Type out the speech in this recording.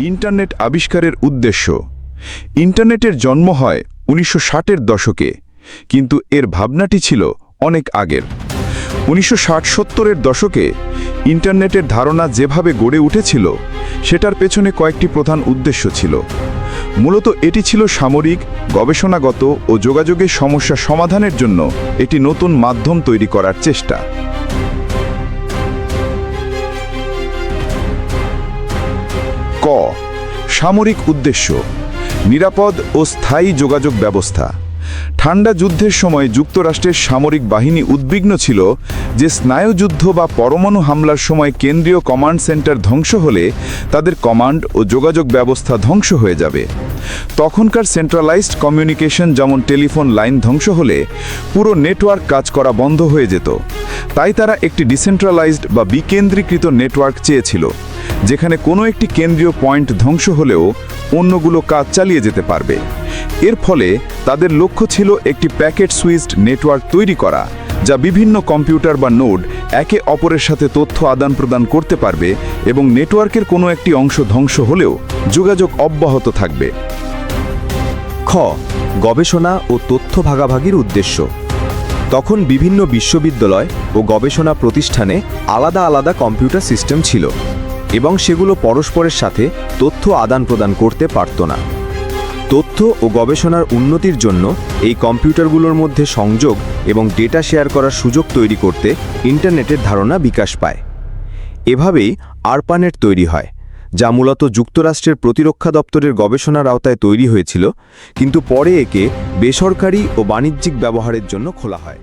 Internet আবিষ্কারের উদ্দেশ্য। ইন্টারনেটের জন্ম হয় উনিশশো ষাটের দশকে, কিন্তু এর ভাবনাটি ছিল অনেক আগের। উনিশশো ষাট সত্তরের দশকে ইন্টারনেটের ধারণা যেভাবে গড়ে উঠেছিল, সেটার পেছনে কয়েকটি প্রধান উদ্দেশ্য ছিল। মূলত এটি ছিল সামরিক, গবেষণাগত ও যোগাযোগের সমস্যা সমাধানের জন্য একটি নতুন মাধ্যম তৈরি করার চেষ্টা। সামরিক উদ্দেশ্য, নিরাপদ ও স্থায়ী যোগাযোগ ব্যবস্থা। ঠান্ডা যুদ্ধের সময় যুক্তরাষ্ট্রের সামরিক বাহিনী উদ্বিগ্ন ছিল যে স্নায়ুযুদ্ধ বা পরমাণু হামলার সময় কেন্দ্রীয় কমান্ড সেন্টার ধ্বংস হলে তাদের কমান্ড ও যোগাযোগ ব্যবস্থা ধ্বংস হয়ে যাবে। তখনকার সেন্ট্রালাইজড কমিউনিকেশন যেমন টেলিফোন লাইন ধ্বংস হলে পুরো নেটওয়ার্ক কাজ করা বন্ধ হয়ে যেত। তাই তারা একটি ডিসেন্ট্রালাইজড বা বিকেন্দ্রীকৃত নেটওয়ার্ক চেয়েছিল। যেখানে কোনো একটি কেন্দ্রীয় পয়েন্ট ধ্বংস হলেও অন্যগুলো কাজ চালিয়ে যেতে পারবে। এর ফলে তাদের লক্ষ্য ছিল একটি প্যাকেট সুইচড নেটওয়ার্ক তৈরি করা, যা বিভিন্ন কম্পিউটার বা নোড একে অপরের সাথে তথ্য আদান প্রদান করতে পারবে এবং নেটওয়ার্কের কোনো একটি অংশ ধ্বংস হলেও যোগাযোগ অব্যাহত থাকবে। খ. গবেষণা ও তথ্য ভাগাভাগির উদ্দেশ্য। তখন বিভিন্ন বিশ্ববিদ্যালয় ও গবেষণা প্রতিষ্ঠানে আলাদা আলাদা কম্পিউটার সিস্টেম ছিল। এবং সেগুলো পরস্পরের সাথে তথ্য আদান প্রদান করতে পারত না। তথ্য ও গবেষণার উন্নতির জন্য এই কম্পিউটারগুলোর মধ্যে সংযোগ এবং ডেটা শেয়ার করার সুযোগ তৈরি করতে ইন্টারনেটের ধারণা বিকাশ পায়। এভাবেই আরপানেট তৈরি হয়, যা মূলত যুক্তরাষ্ট্রের প্রতিরক্ষা দপ্তরের গবেষণার আওতায় তৈরি হয়েছিল, কিন্তু পরে একে বেসরকারি ও বাণিজ্যিক ব্যবহারের জন্য খোলা হয়।